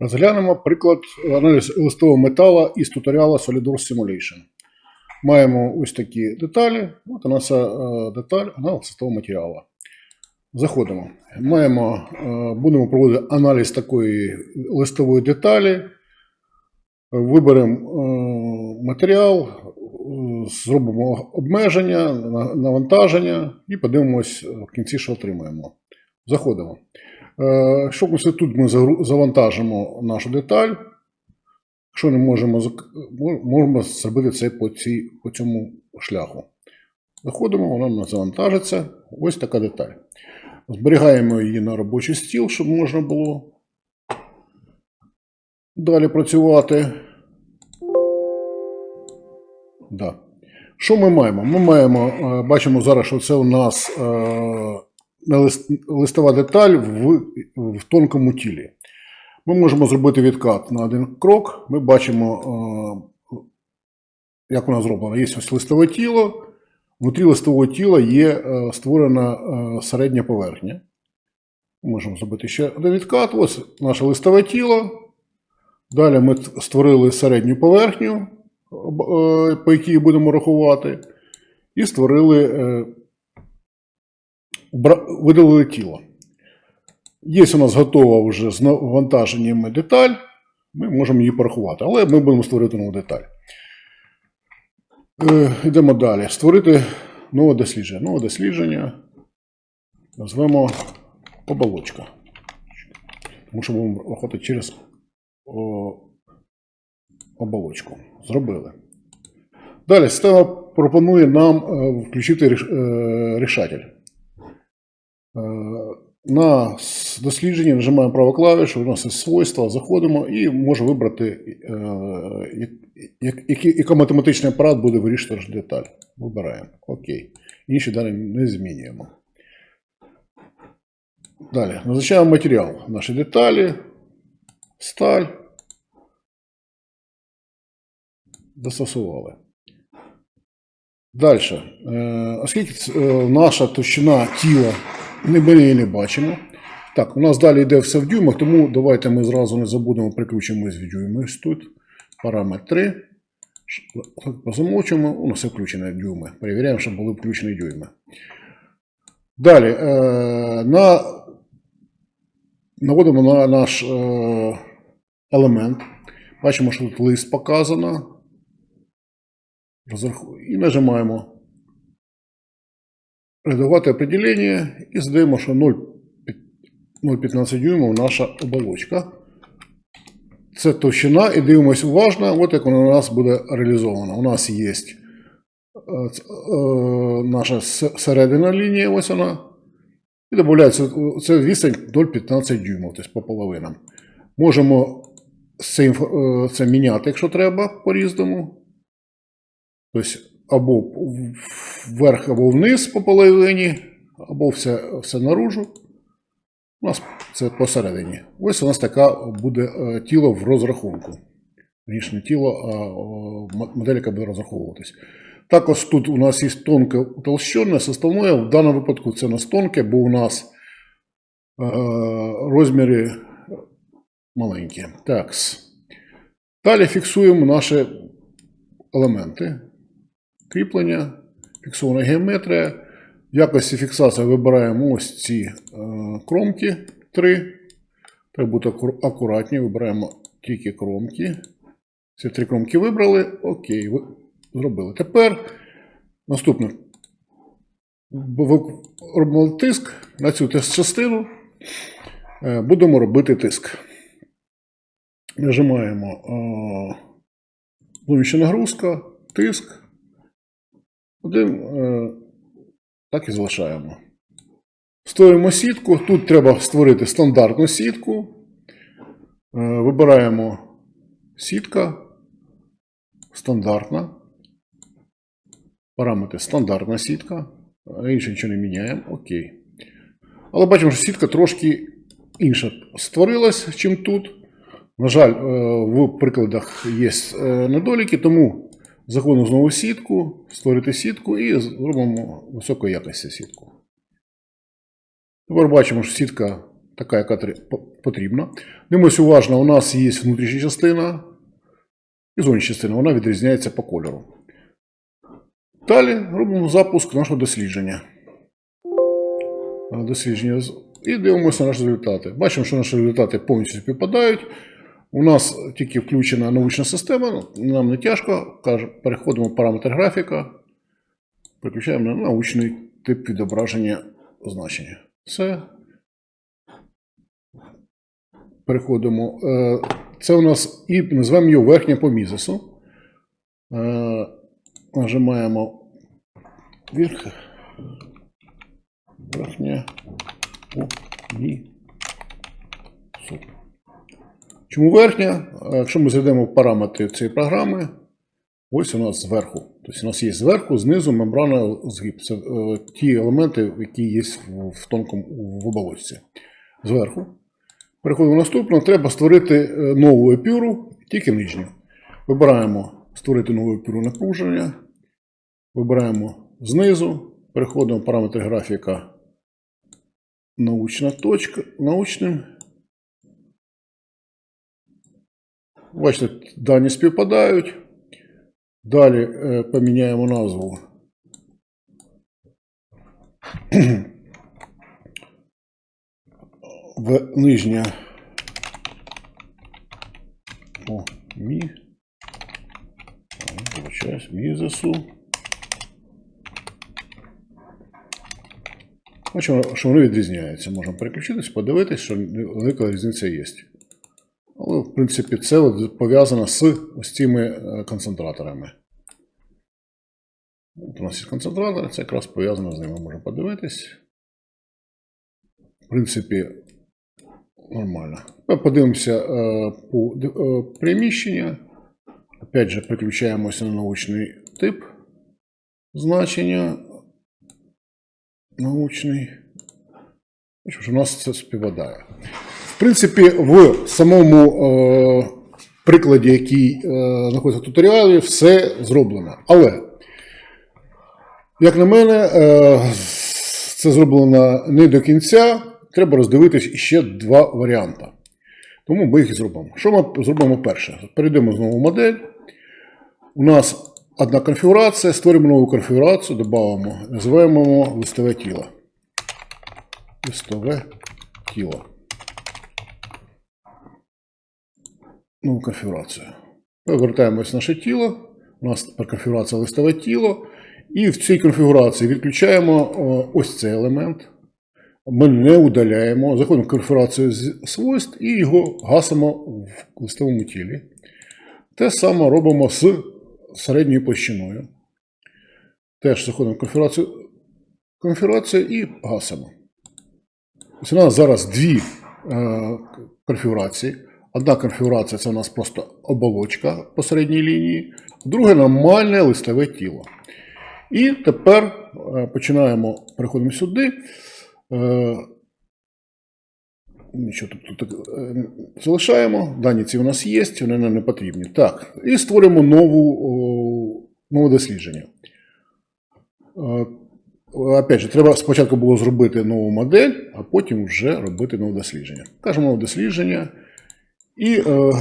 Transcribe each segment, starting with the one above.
Розглянемо приклад аналіз листового метала із туторіала SolidWorks Simulation. Маємо ось такі деталі. От у нас е, деталь аналіз листового матеріалу. Заходимо. Маємо, е, будемо проводити аналіз такої листової деталі. Виберемо е, матеріал, зробимо обмеження, навантаження і подивимось в кінці, що отримаємо. Заходимо. Е, Що ми тут ми завантажимо нашу деталь. Якщо не можемо, можемо зробити це по, цій, по цьому шляху. Заходимо, вона у нас завантажиться. Ось така деталь. Зберігаємо її на робочий стіл, щоб можна було далі працювати. Да. Що ми маємо? Ми маємо, е, бачимо зараз, що це у нас е, листова деталь в, в тонкому тілі. Ми можемо зробити відкат на один крок. Ми бачимо, е, як вона зроблена. Є ось листове тіло. Внутрі листового тіла є е, створена е, середня поверхня. Можемо зробити ще один відкат. Ось наше листове тіло. Далі ми створили середню поверхню, по якій будемо рахувати, і створили, видалили тіло. Є у нас готова вже з навантаженнями деталь, ми можемо її порахувати, але ми будемо створити нову деталь. Е, Йдемо далі. Створити нове дослідження. Нове дослідження назвемо оболочка. Тому що будемо рахувати через оболочку. Зробили. Далі система пропонує нам е, включити е, рішатель. На с- дослідженні нажимаємо праву клавішу, у нас є свойства, заходимо і можемо вибрати, е, яка математичний апарат буде вирішувати деталь. Вибираємо. Окей. Інші дані не змінюємо. Далі. Назначаємо матеріал. Наші деталі. Сталь. Застосували. Далі. Е, оскільки е, наша товщина тіла ми її не бачимо. Так, у нас далі йде все в дюймах, тому давайте ми зразу не забудемо, приключимо з дюйми ось тут. Параметри. Позамовчимо, у нас все включено дюйми. Перевіряємо, щоб були включені дюйми. Далі. Е, на, наводимо на наш е, елемент. Бачимо, що тут лист показано. І нажимаємо редагувати определення і задаємо, що 0,15 дюймів наша оболочка. Це товщина, і дивимося уважно, от як вона у нас буде реалізована. У нас є е, е, наша середина лінія, ось вона. І додається це відстань 0,15 дюймів, тобто по половинам. Можемо це, це міняти, треба, по-різному. Тобто або вверх, або вниз по половині, або все, все наружу. У нас це посередині. Ось у нас така буде е, тіло в розрахунку. Річне тіло, а о, модель, яка буде розраховуватись. Також тут у нас є тонке утолщене, составне. В даному випадку це у нас тонке, бо у нас е, розміри маленькі. Так. Далі фіксуємо наші елементи. Кріплення, фіксована геометрія. В якості фіксації вибираємо ось ці е, кромки три. Треба бути акур- акуратні, вибираємо тільки кромки. Ці три кромки вибрали. Окей, ви- зробили. Тепер наступне. Робимо тиск на цю тест-частину. Е, Будемо робити тиск. Нажимаємо е, зовнішня нагрузка, тиск. Один, е, так і залишаємо. Створюємо сітку. Тут треба створити стандартну сітку. Е, Вибираємо сітка. Стандартна. Параметри стандартна сітка. Інше нічого не міняємо. Окей. Але бачимо, що сітка трошки інша створилась, чим тут. На жаль, е, в прикладах є е, недоліки, тому заходимо знову сітку, створити сітку і зробимо високої якості сітку. Тепер бачимо, що сітка така, яка потрібна. Дивимось уважно, у нас є внутрішня частина і зовнішня частина, вона відрізняється по кольору. Далі робимо запуск нашого дослідження. Е, Дослідження і дивимося на наші результати. Бачимо, що наші результати повністю співпадають. У нас тільки включена научна система, нам не тяжко. Переходимо в параметр графіка, переключаємо на научний тип відображення значення. Все. Переходимо. Е, Це у нас і називаємо його верхня по мізису. Е, Нажимаємо вверх. Верхня по мізису. Чому верхня? Якщо ми зайдемо в параметри цієї програми, ось у нас зверху. Тобто у нас є зверху, знизу мембрана згиб. Це е, ті елементи, які є в, тонкому в оболочці. Зверху. Переходимо в наступне. Треба створити е, нову епюру, тільки нижню. Вибираємо створити нову епюру напруження. Вибираємо знизу. Переходимо в параметри графіка научна точка, научним. Бачите, дані співпадають. Далі е, поміняємо назву. В нижня по мі. Вибачаюсь, мізесу. Бачимо, що вони відрізняються. Можемо переключитись, подивитись, що велика різниця є. Але, в принципі, це от пов'язано з ось цими е, концентраторами. От у нас є концентратор, це якраз пов'язано з ними. Можемо подивитись. В принципі, нормально. Подивимося е, по е, приміщення. Опять же, переключаємося на научний тип значення. Научний. Що У нас це співпадає. В принципі, в самому е, прикладі, який е, знаходиться в туторіалі, все зроблено. Але, як на мене, е, це зроблено не до кінця. Треба роздивитись ще два варіанти. Тому ми їх зробимо. Що ми зробимо перше? Перейдемо знову в модель. У нас одна конфігурація, створимо нову конфігурацію, додамо, називаємо листове тіло. Листове тіло. Нову конфігурацію. Повертаємось наше тіло. У нас тепер конфігурація листове тіло. І в цій конфігурації відключаємо ось цей елемент. Ми не удаляємо, заходимо в конфігурацію свойств і його гасимо в листовому тілі. Те саме робимо з середньою площиною. Теж заходимо в конфігурацію, конфігурацію і гасимо. Ось у нас зараз дві е, конфігурації. Одна конфігурація це у нас просто оболочка по середній лінії, друга нормальне листове тіло. І тепер е, починаємо, переходимо сюди. Е, Нічого тут, тут е, залишаємо. Дані ці у нас є, вони нам не потрібні. Так, і створюємо нову, нове дослідження. Е, Опять же, треба спочатку було зробити нову модель, а потім вже робити нове дослідження. Кажемо нове дослідження і е,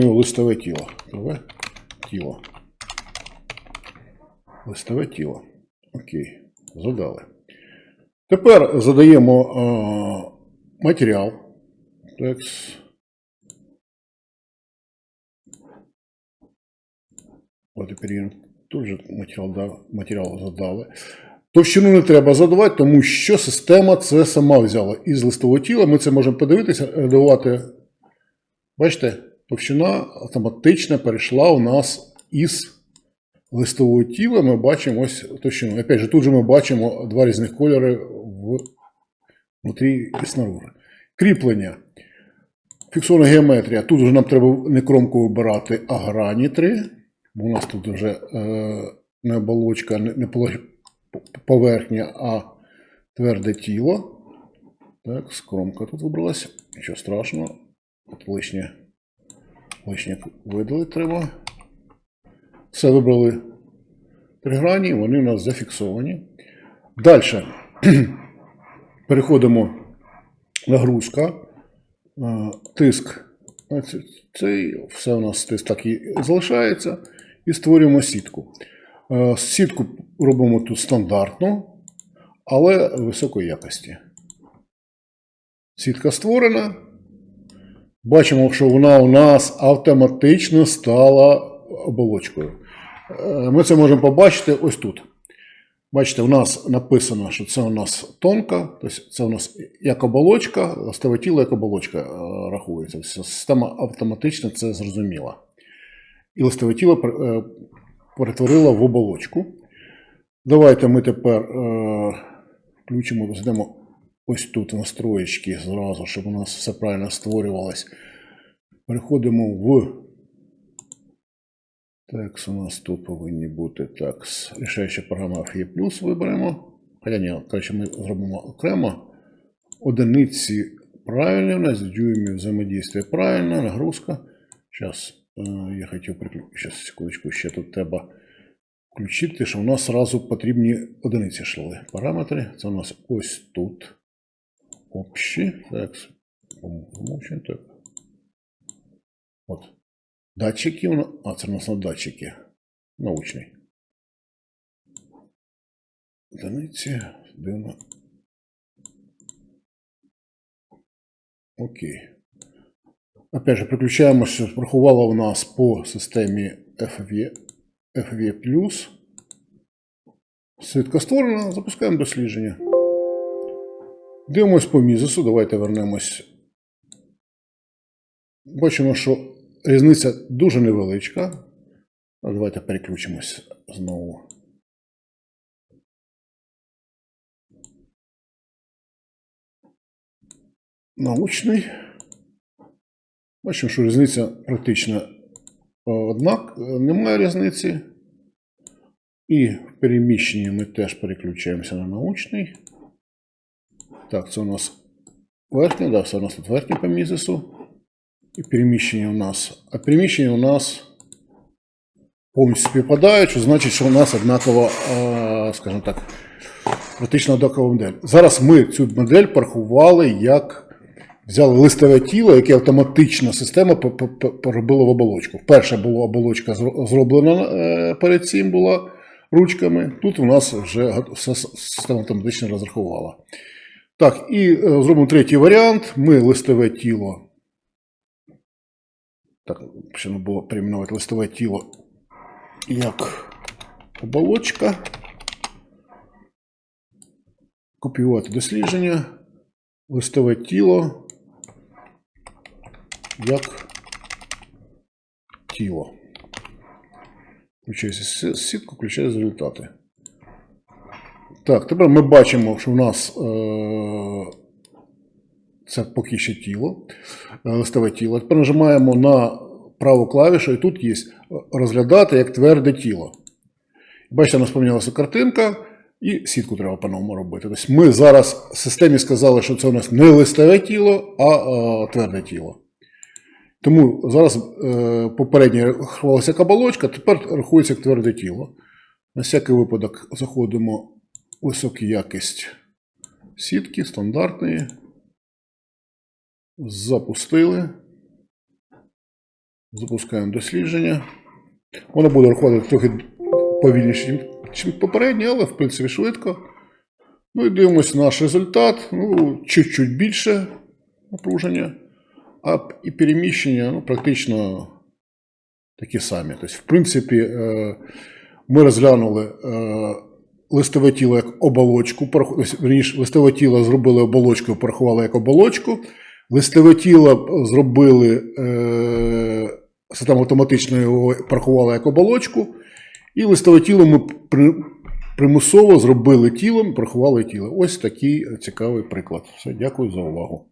його листове тіло. Тіло. Листове тіло. Окей, задали. Тепер задаємо е, матеріал. Текст. От і. Тут же матеріал, матеріал задали. Товщину не треба задавати, тому що система це сама взяла із листового тіла. Ми це можемо подивитися, редагувати. Бачите, товщина автоматично перейшла у нас із листового тіла. Ми бачимо ось товщину. Опять же, тут же ми бачимо два різних кольори внутрі і снаружи. Кріплення. Фіксована геометрія. Тут вже нам треба не кромку вибирати, а грані три. Бо у нас тут вже е, не оболочка, не, не поверхня, а тверде тіло. Так, скромка тут вибралася. Нічого страшного. От лишнє, лишнє видалити треба. Все вибрали три грані, вони у нас зафіксовані. Далі. Переходимо нагрузка, тиск. Цей все у нас тиск так і залишається. І створюємо сітку. Е, Сітку робимо тут стандартну, але високої якості. Сітка створена. Бачимо, що вона у нас автоматично стала оболочкою. Е, Ми це можемо побачити ось тут. Бачите, у нас написано, що це у нас тонка, тобто це у нас як оболочка, ластове тіло як оболочка е, рахується. Система автоматично це зрозуміла. І листове тіло перетворила в оболочку. Давайте ми тепер е, включимо, зайдемо ось тут настроєчки зразу, щоб у нас все правильно створювалось. Переходимо в Текс у нас тут повинні бути текс. Рішаюча програма FE+, виберемо. Хоча ні, краще ми зробимо окремо. Одиниці правильні у нас, дюймів взаємодійствия правильно, нагрузка. Зараз я хотів приключити. Зараз, секундочку, ще тут треба включити, що у нас одразу потрібні одиниці йшли. Параметри. Це у нас ось тут. Общі. Помовчимо так. От. Датчики, а це у нас на датчики. Научний. Одиниці, дивно. Окей. Опять же, приключаємося, врахувала у нас по системі FV, FV+. Сітка створена, запускаємо дослідження. Дивимось по мізису, давайте вернемось. Бачимо, що різниця дуже невеличка. Давайте переключимось знову. Научний. Бачимо, що різниця практично е, однак, е, немає різниці. І в переміщенні ми теж переключаємося на научний. Так, це у нас верхня, да, це у нас тут верхня по мізису. І переміщення у нас. А переміщення у нас повністю співпадають, що значить, що у нас однакова, е, скажімо так, практично однакова модель. Зараз ми цю модель порахували як взяли листове тіло, яке автоматична система по- по- по- поробила в оболочку. Перша була оболочка зроблена е, перед цим була ручками. Тут у нас вже система автоматично розрахувала. Так, і е, зробимо третій варіант. Ми листове тіло. Так, ще не було перейменувати листове тіло як оболочка. Копіювати дослідження. Листове тіло як тіло. Включається сі- сітку, включає результати. Так, тепер ми бачимо, що в нас е- це поки ще тіло, е, листове тіло. Тепер нажимаємо на праву клавішу, і тут є розглядати як тверде тіло. Бачите, у нас помінялася картинка, і сітку треба по-новому робити. Тобто ми зараз в системі сказали, що це у нас не листове тіло, а е, тверде тіло. Тому зараз е, попередньо рахувалася як тепер рахується як тверде тіло. На всякий випадок заходимо в високу якість сітки стандартної. Запустили. Запускаємо дослідження. Воно буде рахувати трохи повільніше, ніж попереднє, але в принципі швидко. Ну і дивимося наш результат. Ну, чуть-чуть більше напруження, а і переміщення ну, практично такі самі. Тобто, в принципі, е, ми розглянули е, листове тіло як оболочку, верніше, листове тіло зробили оболочкою, порахували як оболочку. Листове тіло зробили е, систему автоматично його порахували як оболочку. І листове тіло ми примусово зробили тілом, порахували тіло. Ось такий цікавий приклад. Все, дякую за увагу.